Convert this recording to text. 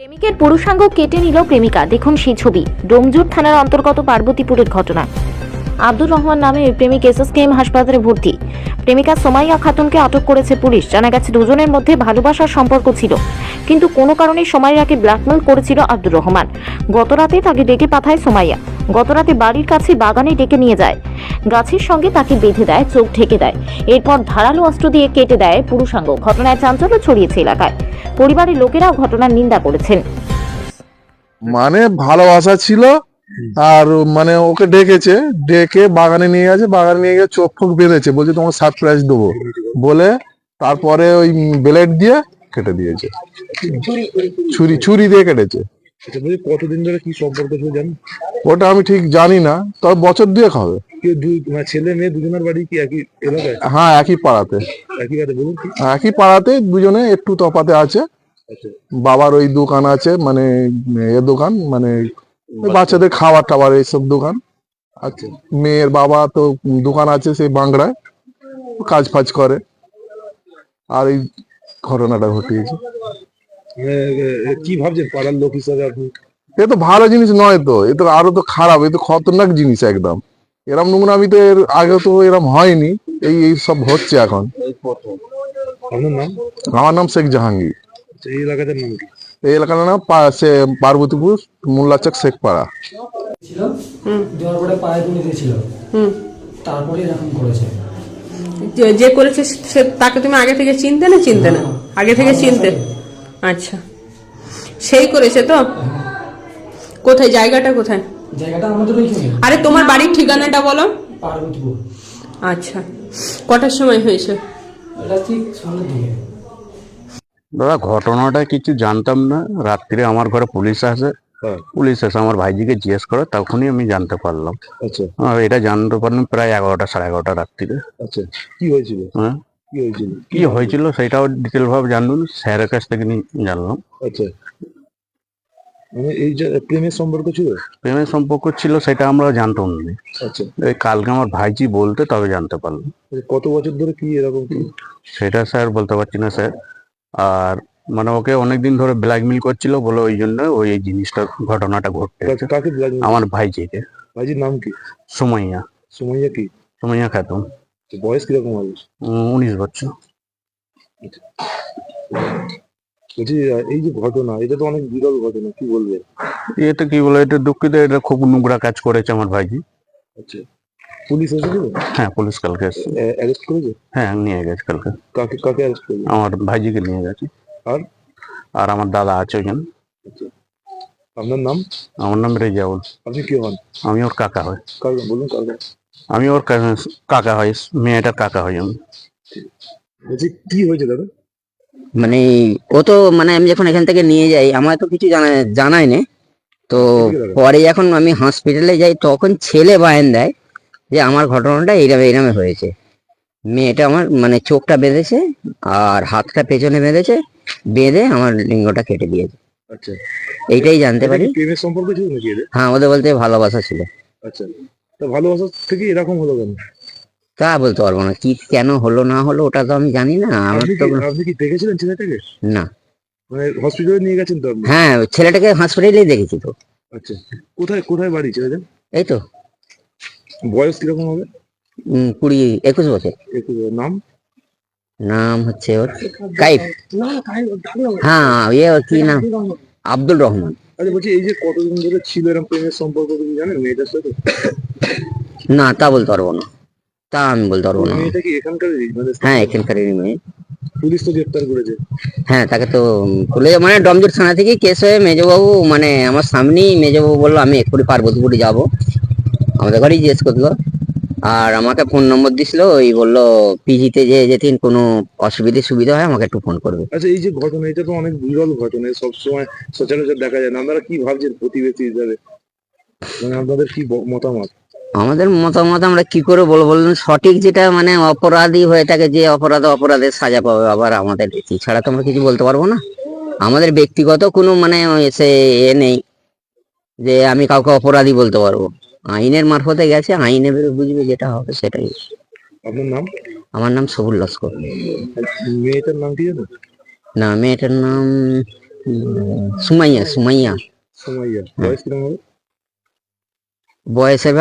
প্রেমিকের পুরুষাঙ্গ কেটে নিল প্রেমিকা। দেখুন সেই ছবি। ডোমজুর থানার অন্তর্গত পার্বতীপুরের ঘটনা। আব্দুর রহমান নামে ওই প্রেমিক এসএসকেএম হাসপাতালে ভর্তি। প্রেমিকা সোমাইয়া খাতুনকে আটক করেছে পুলিশ। জানা গেছে দুজনের মধ্যে ভালোবাসার সম্পর্ক ছিল। কিন্তু কোনো কারণে সোমাইয়াকে ব্ল্যাকমেল করেছিল আব্দুর রহমান। গতরাতে তাকে ডেকে পাঠায় সোমাইয়া। গতরাতে বাড়ির কাছে বাগানে ডেকে নিয়ে যায়। গাছের সঙ্গে তাকে বেঁধে দেয়, চোখ ঢেকে দেয়। এরপর ধারালো অস্ত্র দিয়ে কেটে দেয় পুরুষাঙ্গ। ঘটনায় চাঞ্চল্য ছড়িয়েছে এলাকায়। পরিবারের লোকেরাও ঘটনার নিন্দা করেছেন। মানে ভালোবাসা ছিল, আর মানে ওকে ডেকেছে, ডেকে বাগানে নিয়ে গেছে, বাগানে নিয়ে গিয়ে চোখ ফোক বেঁধেছে। বলছে তোমাকে সারপ্রাইজ দেবো। বলে তারপরে ওই ব্লেড দিয়ে কেটে দিয়েছে। ছুরি ছুরি দিয়ে কেটেছে। আচ্ছা কতদিন ধরে কি সম্পর্ক ছিল জানেন ওটা আমি ঠিক জানি না তবে বছর দুয়েক হবে। মানে ছেলে মেয়ে দুজনের বাড়ি কি একই এলাকায়? হ্যাঁ একই পাড়াতে। একই কাছে বলুন একই পাড়াতে দুজনে একটু তফাতে আছে। আচ্ছা। বাবার ওই দোকান আছে মানে এ দোকান মানে বাচ্চাদের খাবার টাবার এইসব দোকান। আচ্ছা। মেয়ের বাবা তো দোকান আছে সেই বাংলায় কাজ ফাজ করে। আর এই ঘটনাটা ঘটিয়েছে। কি ভাবছেন পাড়ার লোক হিসাবে আপনি? এ তো ভালো জিনিস নয় তো এ তো আরও তো খারাপ এ তো খতরনাক জিনিস একদম। এরম নোংরা আমি তো এর আগে তো এরম হয়নি এই এই সব হচ্ছে এখন। আমার নাম শেখ জাহাঙ্গীর। এই এলাকাটার নাম কি? এই এলাকার নাম সে- পার্বতীপুর মোল্লাচক শেখপাড়া ছিল দেওয়ার পরে পায়ে তুলে দিয়েছিল। তারপরে এরকম করেছে। যে করেছে সে তাকে তুমি আগে থেকে চিনতে না চিনতে না? আগে থেকে চিনতে? আচ্ছা। সেই করেছে তো? কোথায়? জায়গাটা কোথায়? জায়গাটা আমাদের আরে তোমার বাড়ির ঠিকানাটা বলো। আচ্ছা। কটার সময় হয়েছে? দাদা ঘটনাটা কিছু জানতাম না। রাত্রিরে আমার ঘরে পুলিশ আসে। পুলিশ এসে আমার ভাইজিকে জিজ্ঞেস করে তখনই আমি জানতে পারলাম। আচ্ছা। আর এটা জানতে পারলাম প্রায় এগারোটা সাড়ে এগারোটা রাত্রিরে আচ্ছা কি হয়েছিল? হ্যাঁ। কি হয়েছিল? সেটাও ডিটেল ভাবে জানলাম স্যারের কাছ থেকে জানলাম। আচ্ছা। মানে এই যে প্রেমের সম্পর্ক ছিল? প্রেমের সম্পর্ক ছিল সেটা আমরা জানতাম না। আচ্ছা। এই কালকে আমার ভাইজি বলতে তবে জানতে পারলাম। কত বছর ধরে কি এরকম? সেটা স্যার বলতে পারছি না স্যার। আর মানে ওকে অনেকদিন ধরে ব্ল্যাকমেল করছিল বলে ওই জন্য ওই এই জিনিসটা ঘটনাটা ঘটতে কাকে- blackmail? আমার ভাইজিকে। ভাইজির নাম কি? সুমাইয়া। সুমাইয়া কি? সুমাইয়া খাতুন। বয়স কীরকম হবে? উনিশ বছর। বলছি এই যে ঘটনা এটা তো অনেক বিরল ঘটনা কি বলবে? এটা কি বলে এটা দুঃখিত এটা খুব নোংরা কাজ করেছে আমার ভাইজি। আচ্ছা পুলিশ এসেছিল? হ্যাঁ পুলিশ কালকে এসছে অ্যারেস্ট করেছে? হ্যাঁ নিয়ে গেছে কালকে। কাকে কাকে অ্যারেস্ট করেছে? আমার ভাইজিকে নিয়ে গেছে। আর? আর আমার দাদা আছে ওইখানে। আপনার নাম? আমার নাম রেজাউল। আপনি কি হন? আমি ওর কাকা হয় বলুন কাকে। আমি ওর কাকা হয় মেয়েটার কাকা হয় আমি। বলছি কি হয়েছে দাদা? মানে ও তো মানে আমি যখন এখান থেকে নিয়ে যাই আমার তো কিছু জানা জানাই না তো পরে যখন আমি হসপিটালে যাই তখন ছেলে বায়ান দেয় যে আমার ঘটনাটা এইরকম এইরকম হয়েছে। মেয়েটা আমার মানে চোখটা বেঁধেছে আর হাতটা পেছনে বেঁধেছে বেঁধে আমার লিঙ্গটা কেটে দিয়েছে। আচ্ছা। এইটাই জানতে পারি। প্রেমের সম্পর্ক ছিল নাকি এদের? হ্যাঁ ওদের বলতে ভালোবাসা ছিল। আচ্ছা। তা ভালোবাসা থেকে এরকম হলো কেন? তা বলতে পারব না কি কেন হলো না হলো ওটা তো আমি জানি না আমার তো আপনি কি দেখেছিলেন ছেলেটাকে? না। মানে হসপিটালে নিয়ে গেছেন তো আপনি? হ্যাঁ ছেলেটাকে হসপিটালেই দেখেছি তো। আচ্ছা। কোথায় কোথায় বাড়ি ছেলেদের এই তো। বয়স কীরকম হবে? কুড়ি একুশ বছর। নাম? নাম হচ্ছে ওর কাইফ। হ্যাঁ ইয়ে ওর কি নাম? আব্দুল রহমান। আচ্ছা বলছি এই যে কতদিন ধরে ছিল এরকম প্রেমের সম্পর্ক তুমি জানেন মেয়েটার সাথে? না তা বলতে পারব না। তা আমি বলতে পারব না। মেয়েটা কি এখানকারই মানে হ্যাঁ এখানকারই মেয়ে। পুলিশ তো গ্রেপ্তার করেছে। হ্যাঁ তাকে তো বলে মানে ডমজুর থানা থেকে কেস হয়ে মেজবাবু মানে আমার সামনেই মেজবাবু বলল আমি এক্ষুনি পার্বতীপুরে যাব। আমাদের ঘরেই জিজ্ঞেস করল। আর আমাকে ফোন নম্বর দিছিল ওই বলল পিজিতে যে যেদিন কোনো অসুবিধে সুবিধা হয় আমাকে একটু ফোন করবে। আচ্ছা এই যে ঘটনা এটা তো অনেক বিরল ঘটনা সবসময় সচরাচর দেখা যায় না। আপনারা কি ভাবছেন প্রতিবেশী হিসাবে? মানে আপনাদের কি মতামত? আমাদের মতামত আমরা কি করে বলব বলুন? সঠিক যেটা মানে অপরাধী হয়ে থাকে যে অপরাধ অপরাধের সাজা পাবে আবার আমাদের ছাড়া তো আমরা কিছু বলতে পারব না। আমাদের ব্যক্তিগত কোনো মানে সে এ নেই যে আমি কাউকে অপরাধী বলতে পারব। আইনের মারফতে গেছে আইনে বেরো বুঝবে যেটা হবে সেটাই। আপনার নাম? আমার নাম সবুল লস্কর। মেয়েটার নাম কি জানো? না মেয়েটার নাম সুমাইয়া সুমাইয়া। সুমাইয়া। বয়স কীরকম হবে? বয়সের ব্যাপার